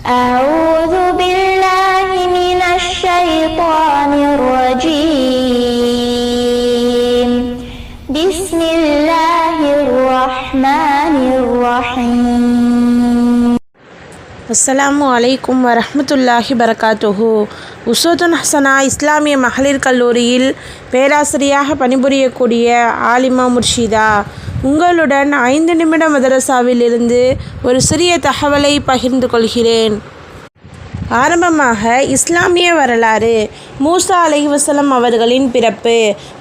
أعوذ بالله من الشيطان الرجيم بسم الله الرحمن الرحيم அஸ்ஸலாமு அலைக்கும் வரஹ்மத்துல்லாஹி பரகாத்துஹு உசோதுன் ஹசனா இஸ்லாமிய மகளிர் கல்லூரியில் பேராசிரியாக பணிபுரியக்கூடிய ஆலிமா முர்ஷிதா உங்களுடன் ஐந்து நிமிட மதரசாவில் இருந்து ஒரு சிறிய தகவலை பகிர்ந்து கொள்கிறேன். ஆரம்பமாக இஸ்லாமிய வரலாறு. மூசா அலைஹிவசலம் அவர்களின் பிறப்பு.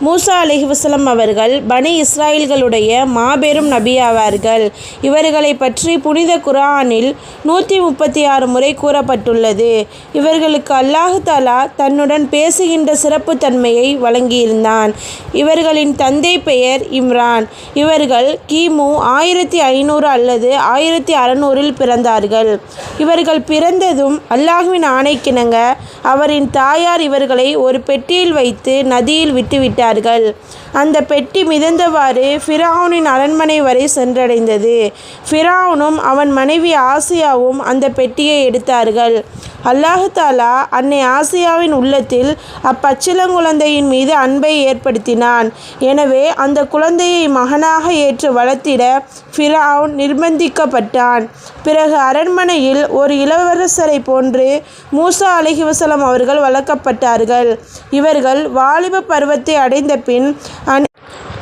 மூசா அலைஹிவசலம் அவர்கள் பனி இஸ்ராயல்களுடைய மாபெரும் நபி ஆவார்கள் இவர்களை பற்றி புனித குர்ஆனில் நூற்றி முப்பத்தி ஆறு முறை கூறப்பட்டுள்ளது. இவர்களுக்கு அல்லாஹு தாலா தன்னுடன் பேசுகின்ற சிறப்பு தன்மையை வழங்கியிருந்தான். இவர்களின் தந்தை பெயர் இம்ரான். இவர்கள் கிமு ஆயிரத்தி ஐநூறு அல்லது ஆயிரத்தி அறநூறில் பிறந்தார்கள். இவர்கள் பிறந்ததும் அல்லாஹ் அல்லாஹ்வின் ஆணைக்கிணங்க. அவரின் தாயார் இவர்களை ஒரு பெட்டியில் வைத்து நதியில் விட்டுவிட்டார்கள். அந்த பெட்டி மிதந்தவாறு ஃபிரௌனின் அரண்மனை வரை சென்றடைந்தது. ஃபிரௌனும் அவன் மனைவி ஆசியாவும் அந்த பெட்டியை எடுத்தார்கள். அல்லாஹாலா அன்னை ஆசியாவின் உள்ளத்தில் அப்பச்சிலங்குழந்தையின் மீது அன்பை ஏற்படுத்தினான். எனவே அந்த குழந்தையை மகனாக ஏற்று வளர்த்திட ஃபிரௌன் நிர்பந்திக்கப்பட்டான். பிறகு அரண்மனையில் ஒரு இளவரசரை போன்று மூசா அலைஹிவசலம் அவர்கள் வளர்க்கப்பட்டார்கள். இவர்கள் வாலிப பருவத்தை அடைந்த பின் அந்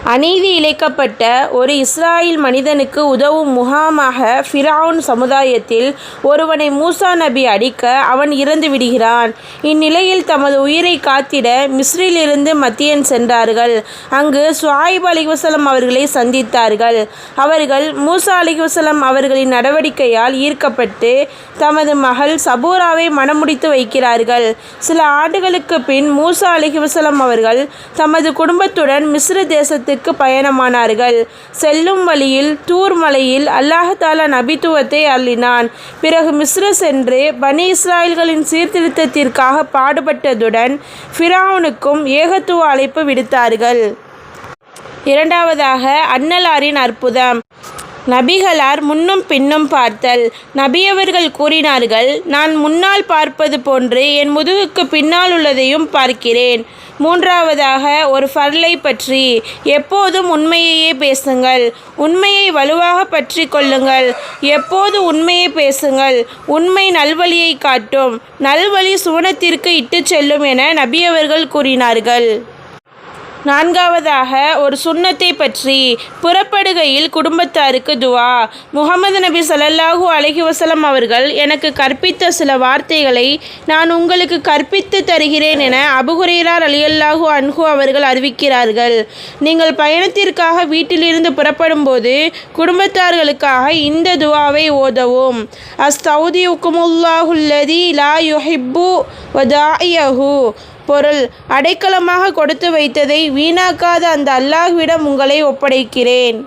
அநீதி இழைக்கப்பட்ட ஒரு இஸ்ராயில் மனிதனுக்கு உதவும் முகாமாக ஃபிரவுன் சமுதாயத்தில் ஒருவனை மூசா நபி அடிக்க அவன் இறந்து விடுகிறான். இந்நிலையில் தமது உயிரை காத்திட மிஸ்ரிலிருந்து மத்தியன் சென்றார்கள். அங்கு சுவாயிப் அலிவசலம் அவர்களை சந்தித்தார்கள். அவர்கள் மூசா அலிவசலம் அவர்களின் நடவடிக்கையால் ஈர்க்கப்பட்டு தமது மகள் சபூராவை மணமுடித்து வைக்கிறார்கள். சில ஆண்டுகளுக்கு பின் மூசா அலிஹிவசலம் அவர்கள் தமது குடும்பத்துடன் மிஸ்ர தேசத்துக்கு பயணமானார்கள். செல்லும் வழியில் தூர் மலையில் அல்லாஹாலா நபித்துவத்தை அள்ளினான். பிறகு மிஸ்ர சென்று பனி இஸ்ராயல்களின் சீர்திருத்தத்திற்காக பாடுபட்டதுடன் ஃபிராவுனுக்கும் ஏகத்துவ அழைப்பு விடுத்தார்கள். இரண்டாவதாக அன்னலாரின் அற்புதம். நபிகளார் முன்னும் பின்னும் பார்த்தல். நபியவர்கள் கூறினார்கள் நான் முன்னால் பார்ப்பது போன்று என் முதுகுக்கு பின்னால் உள்ளதையும் பார்க்கிறேன். மூன்றாவதாக ஒரு ஃபர்லை பற்றி எப்போதும் உண்மையையே பேசுங்கள். உண்மையை வலுவாக பற்றி கொள்ளுங்கள். எப்போது உண்மையை பேசுங்கள்? உண்மை நல்வழியை காட்டும். நல்வழி சுவனத்திற்கு இட்டுச் செல்லும் என நபியவர்கள் கூறினார்கள். நான்காவதாக ஒரு சுண்ணத்தை பற்றி புறப்படுகையில் குடும்பத்தாருக்கு துவா. முகமது நபி சலல்லாஹு அலஹி வசலம் அவர்கள் எனக்கு கற்பித்த சில வார்த்தைகளை நான் உங்களுக்கு கற்பித்து தருகிறேன் என அபுஹுரேரார் அலியல்லாஹு அன்ஹு அவர்கள் அறிவிக்கிறார்கள். நீங்கள் பயணத்திற்காக வீட்டிலிருந்து புறப்படும்போது குடும்பத்தார்களுக்காக இந்த துவாவை ஓதவும். அஸ்தௌதி உக்குமுல்லாஹுல்லதி லா யுஹிப்பு வதாயஹு பொருள் அடைக்கலமாக கொடுத்து வைத்ததை வீணாக்காத அந்த அல்லாஹ்விடம் உங்களை ஒப்படைக்கிறேன்.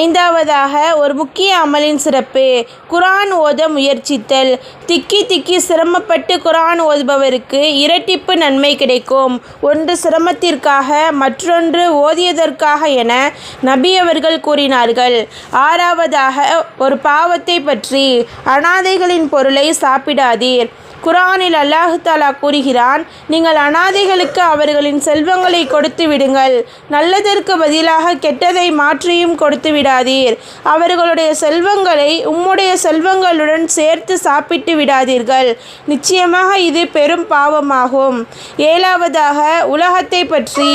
ஐந்தாவதாக ஒரு முக்கிய அமலின் சிறப்பு. குரான் ஓத முயற்சித்தல். திக்கி திக்கி சிரமப்பட்டு குரான் ஓதுபவருக்கு இரட்டிப்பு நன்மை கிடைக்கும். ஒன்று சிரமத்திற்காக மற்றொன்று ஓதியதற்காக என நபி அவர்கள் கூறினார்கள். ஆறாவதாக ஒரு பாவத்தை பற்றி. அனாதைகளின் பொருளை சாப்பிடாதீர். குரானில் அல்லாஹு தாலா கூறுகிறான் நீங்கள் அனாதைகளுக்கு அவர்களின் செல்வங்களை கொடுத்து விடுங்கள். நல்லதற்கு பதிலாக கெட்டதை மாற்றியும் கொடுத்து விடாதீர். அவர்களுடைய செல்வங்களை உம்முடைய செல்வங்களுடன் சேர்த்து சாப்பிட்டு விடாதீர்கள். நிச்சயமாக இது பெரும் பாவமாகும். ஏழாவதாக உலகத்தை பற்றி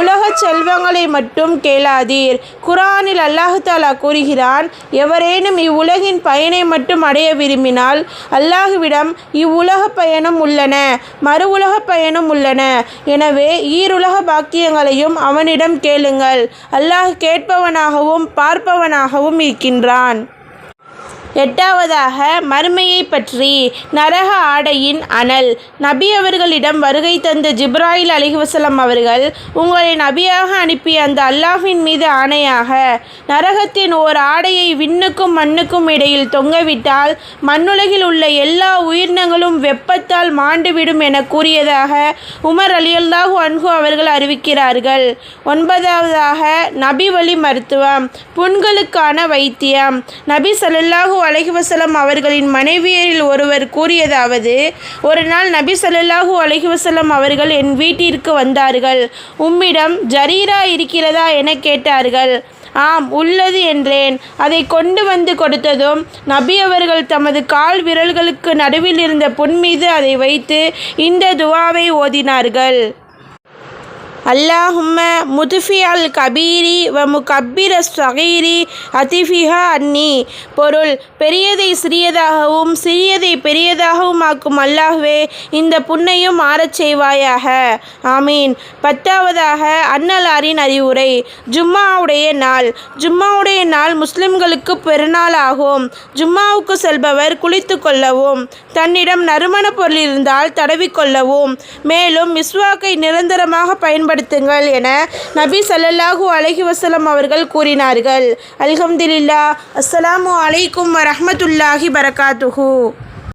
உலக செல்வங்களை மட்டும் கேளாதீர். குரானில் அல்லாஹு தாலா கூறுகிறான் எவரேனும் இவ்வுலகின் பயனை மட்டும் அடைய விரும்பினால் அல்லாஹுவிடம் இவ்வுலக பயணம் உள்ளன. மறு உலக பயணம் உள்ளன. எனவே ஈருலக பாக்கியங்களையும் அவனிடம் கேளுங்கள். அல்லாஹ் கேட்பவனாகவும் பார்ப்பவனாகவும் இருக்கின்றான். எட்டாவதாக மறுமையை பற்றி. நரக ஆடையின் அனல். நபி அவர்களிடம் வருகை தந்த ஜிப்ராயில் அலிஹசலம் அவர்கள் உங்களை நபியாக அனுப்பிய அந்த அல்லாஹின் மீது ஆணையாக. நரகத்தின் ஓர் ஆடையை விண்ணுக்கும் மண்ணுக்கும் இடையில் தொங்கவிட்டால் மண்ணுலகில் உள்ள எல்லா உயிரினங்களும் வெப்பத்தால் மாண்டுவிடும் என கூறியதாக உமர் அலியல்லாஹு அன்ஹு அவர்கள் அறிவிக்கிறார்கள். ஒன்பதாவதாக நபி வழி மருத்துவம். புண்களுக்கான வைத்தியம். நபி ஸல்லல்லாஹு அலஹி வசலம் அவர்களின் மனைவியரில் ஒருவர் கூறியதாவது ஒரு நாள் நபி ஸல்லல்லாஹு அலஹி வசலம் அவர்கள் என் வீட்டிற்கு வந்தார்கள். உம்மிடம் ஜரீரா இருக்கிறதா என கேட்டார்கள். ஆம் உள்ளது என்றேன். அதை கொண்டு வந்து கொடுத்ததும் நபி அவர்கள் தமது கால் விரல்களுக்கு நடுவில் இருந்த புன் மீது அதை வைத்து இந்த துவாவை ஓதினார்கள். அல்லாஹும்ம முதுஃபி அல் கபீரி வ முகப்பிர சகீரி அதிஃபிஹா அன்னி. பொருள் பெரியதை சிறியதாகவும் சிறியதை பெரியதாகவும் ஆக்கும் அல்லாஹ்வே இந்த புண்ணையும் ஆறச் செய்வாயாக. ஆமீன். பத்தாவதாக அன்னலாரின் அறிவுரை. ஜும்மாவுடைய நாள். ஜும்மாவுடைய நாள் முஸ்லிம்களுக்கு பெருநாள் ஆகும் ஜும்மாவுக்கு செல்பவர் குளித்து கொள்ளவும் தன்னிடம் நறுமண பொருள் இருந்தால் தடவிக்கொள்ளவும் மேலும் மிஸ்வாக்கை நிரந்தரமாக பயன்படுத்துங்கள் என நபி ஸல்லல்லாஹு அலஹி வசலம் அவர்கள் கூறினார்கள். அல்ஹம்துலில்லா அஸ்ஸலாமு அலைக்கும் வரமத்துல்லாஹி பரகாத்துஹூ.